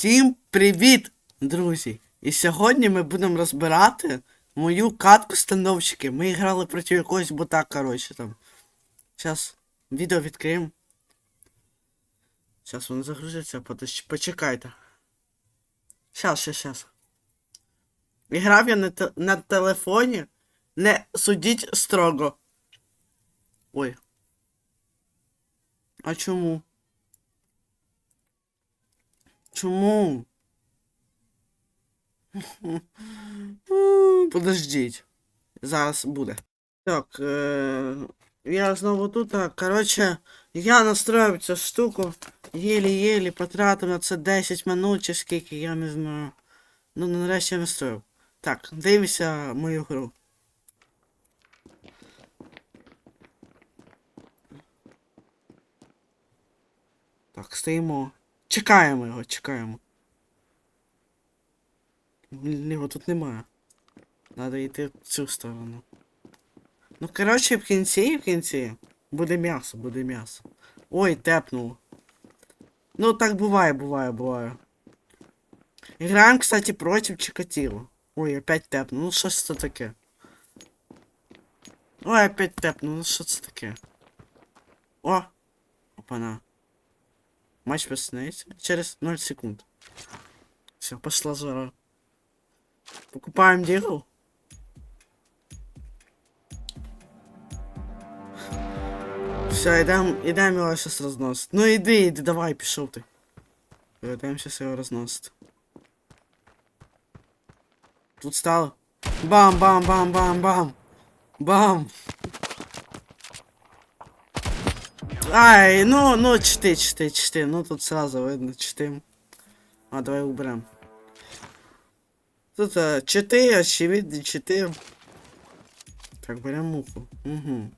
Всім привіт, друзі! І сьогодні ми будемо розбирати мою катку становщики. Ми грали проти якогось бота, коротше там. Зараз відео відкриємо. Зараз воно загрузиться, подож- почекайте. Щас, щас, щас. І грав я на, те- на телефоні. Не судіть строго. Ой. А чому? Чому? Подождіть. Зараз буде. Так, е- я знову тут. Так, коротше, я настроїв цю штуку. Єлі-єлі потратив на це 10 минут чи скільки, я не знаю. Ну, нарешті я настроїв. Так, дивися мою гру. Так, стоїмо. Чекаємо його, чекаємо. Блін, його тут немає. Надо йти в цю сторону. Ну, коротше, в кінці, в кінці. Буде м'ясо, буде м'ясо. Ой, тепнув. Ну, так буває, буває, буває. Граємо, кстати, против Чикатило. Ой, опять тепнув. Ну, що це таке? Ой, опять тепнув. Ну, що це таке? О! Опана. Матч починається через 0 секунд. Все, пошла жара. Покупаем дигл. Все, йдем, йдем його щас розносить. Ну іди, іди, давай, пішов ти. Йдем щас його розносить. Тут стало. Бам, бам, бам, бам, бам. Бам. Ай, ну, ну, чти, чти, чти. Ну тут сразу видно, чтим. А, давай уберем. Тут а, чити, очевидно, чити. Так, берем муху. Угу.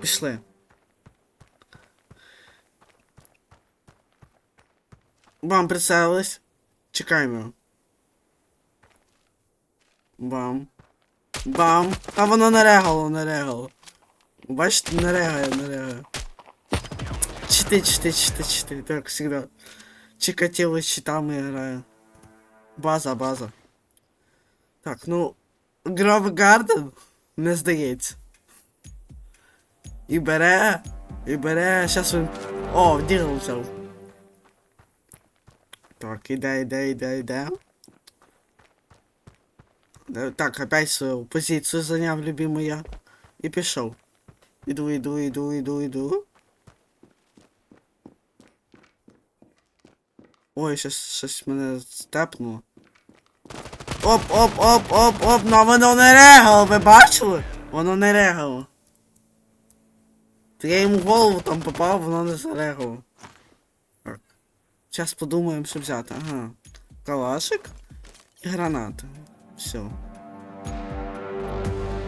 Пішли. Бам, прицелились. Чекаємо. Бам. Бам. А воно нарегало, нарегало. Бачите, не регає, не регає. Чити, чити, чити, чити. Так, всегда. Чикатило щитами играю. База, база. Так, ну. Гров Гарден не здається. І бере. І бере. Щас він. О, дігл взяв. Так, іде, іде, іде, іде. Е, Так, опять свою позицію зайняв любимий я. І пішов. Іду, іду, іду, іду, іду. Ой, щось, щось мене степнуло. Оп, оп, оп, оп, оп, ну воно не регало, ви бачили? Воно не регало. Я йому голову там попав, воно не зарегало. Так. Зараз подумаємо, що взяти. Ага. Калашик і граната. Все.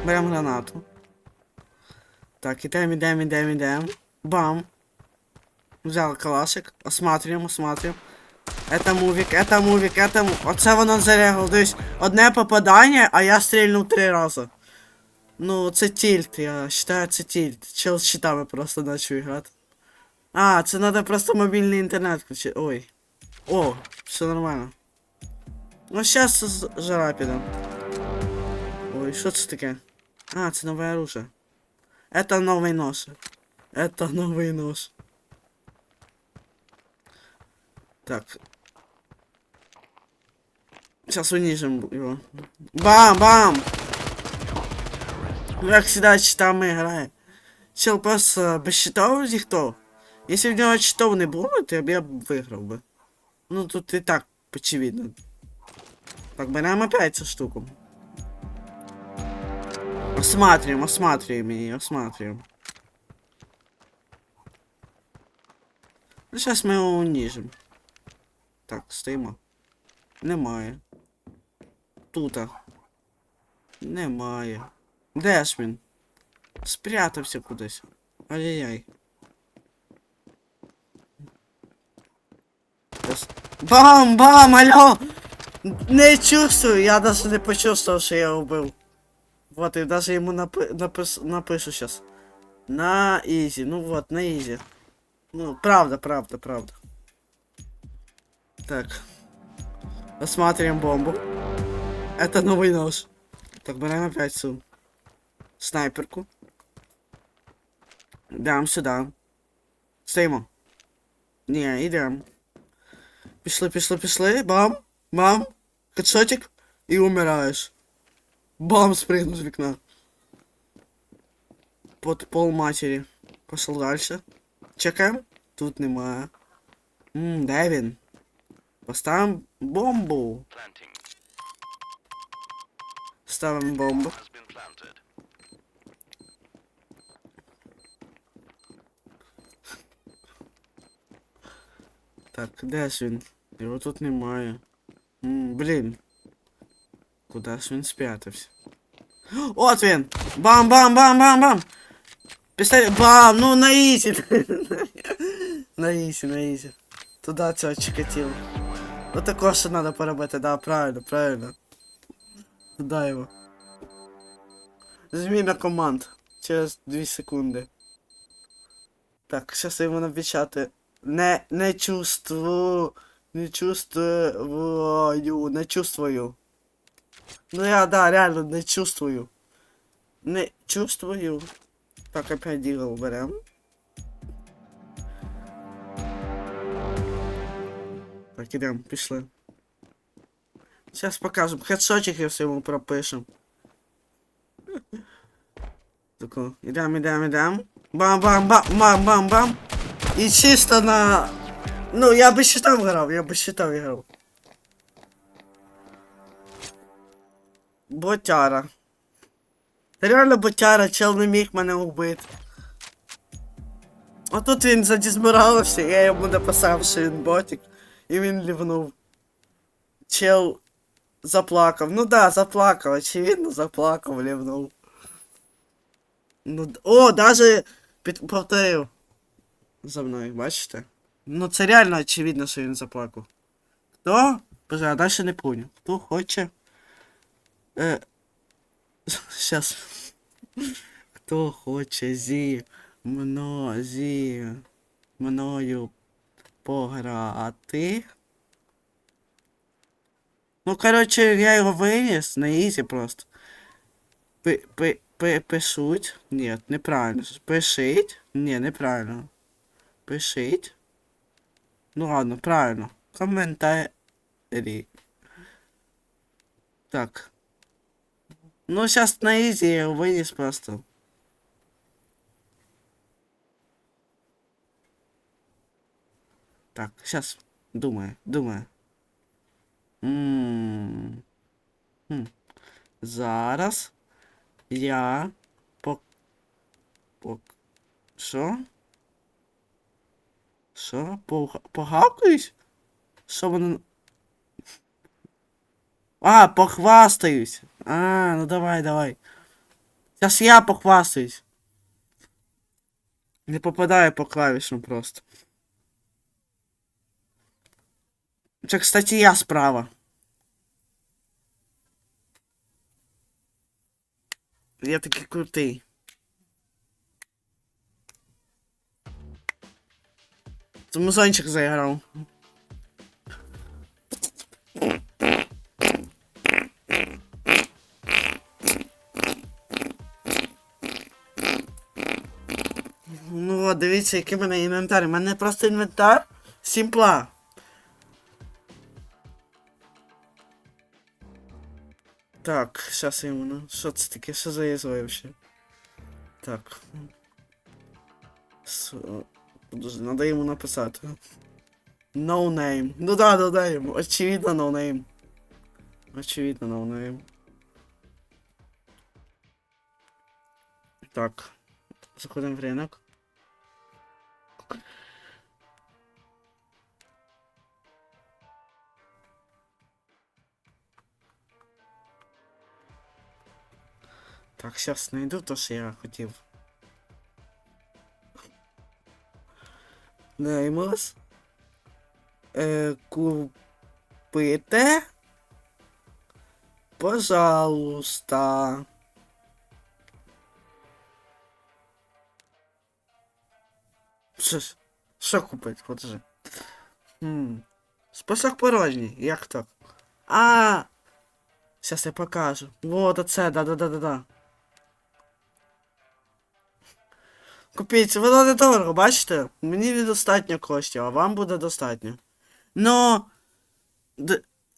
Беремо гранату. Так, ідем, ідем, ідем, ідем. Бам. Взял калашик. Осматрюємо, осматрюємо. Это мувік, это мувік, это мувік. Оце воно зарегало. Дивись, одне попадання, а я стрільнув три рази. Ну, це тільт, я вважаю, це тільт. Чел з щитами просто начав грати. А, це треба просто мобільний інтернет включити. Ой. О, все нормально. Ну, зараз жара піде. Ой, що це таке? А, це нове оружие. Это новий нож. Это новий нож. Так. Сейчас унижим его. Бам-бам! Як всегда щитами грає. Чел просто без щитов ніхто. Якщо в нього щитов не було, то я б я б виграв би. Ну тут і так очевидно. Беремо опять цю штуку. Осматриваем, осматриваем ее, осматриваем. Ну, сейчас ми його унижим. Так, стоїмо. Немає. Тута. Немає. Де ж він? Спрятався кудись. Ай-яй-яй. Бам-бам, алло! Не чувствую, я даже не почувствовал, що я його вбив. Вот, и даже ему напи напис напишу сейчас. На изи, ну вот, на изи. Ну, правда, правда, правда. Так. Осматриваем бомбу. Это новый нож. Так, берем опять цю снайперку. Дам сюди. Стоїмо. Ні, йдем. Пішли, пішли, пішли. Бам! Бам! Хедшотик і умираєш. Бам! Спригнув з вікна. Под пол матері. Пошел дальше. Чекаємо. Тут немає. Ммм, де він? Поставимо бомбу. Planting Ставимо бомбу. has been planted. Так, де ж він? Його тут немає. Блін. Куди ж він спрятався? От він! Бам-бам-бам-бам-бам! Пістолет, бам! Ну на ізі! на ізі, на ізі. Туди цього чекатіло. Ну також ще треба поробити, да, правильно, правильно. Туди його. Зміна команд. Через 2 секунди. Так, зараз йому напечати. Не, не чувствую, не чувствую, не чувствую. Ну я, да, реально не чувствую. Не чувствую. Так, опять дигл берем. Так, ідем, пішли. Сейчас покажем. Хедшотик я все йому пропишем. Тако, ідем, ідем, ідем. Бам-бам-бам-бам-бам-бам. І чисто на. Ну, я би щитом грав, я би щитом грав. Ботяра. Реально ботяра, чел не міг мене вбити. А тут він задізмирався, я йому написав, що він ботик, і він лівнув. Чел заплакав. Ну да, заплакав, очевидно заплакав, лівнув. Ну, д- о, даже під... повторив. За мною, бачите? Ну це реально очевидно, що він заплакав. Хто? Боже, а далі не понял. Хто хоче. Е... Щас. Хто хоче зі мно зі мною пограти? Ну, коротше, я його виніс на ізі просто. Пи, пи, пи, пишуть. Ні, неправильно. Пишіть. Ні, неправильно. Пишіть. Ну ладно, правильно. Коментарі. Так. Ну, сейчас на изи вынес просто. Так, сейчас. Думаю, думаю. М. Хм. Зараз я по... по... Що? Що? Пога- Погавкаюсь? Що воно... А, похвастаюсь. А, ну давай, давай. Сейчас я похвастаюсь. Не попадаю по клавишам просто. Це, кстати, я справа. Я такий крутий. Музончик заіграв. Ну от, дивіться, який в мене інвентар. У мене просто інвентар сімпла. Так, зараз йому. ну, Що це таке? Що за язва вообще? Так. Со... Подожди, надо йому написати. No name. Ну да, да, да, йому. Очевидно, no name. Очевидно, no name. Так. Заходимо в ринок. Так, сейчас знайду то, що я хотів. Неймос. Е, купите. Пожалуйста. Що ж? Що купити? Подожди. М. Список порожній, як так? А. Сейчас я покажу. Вот оце, да-да-да-да-да. Купіть, воно недорого, бачите? Мені недостатньо коштів, а вам буде достатньо. Ну,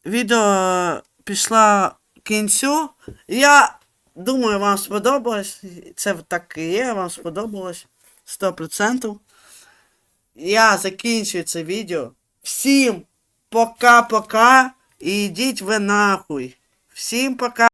відео пішла кінцю. Я думаю, вам сподобалось. Це так і є, вам сподобалось. 100%. Я закінчую це відео. Всім пока-пока. І йдіть ви нахуй. Всім пока.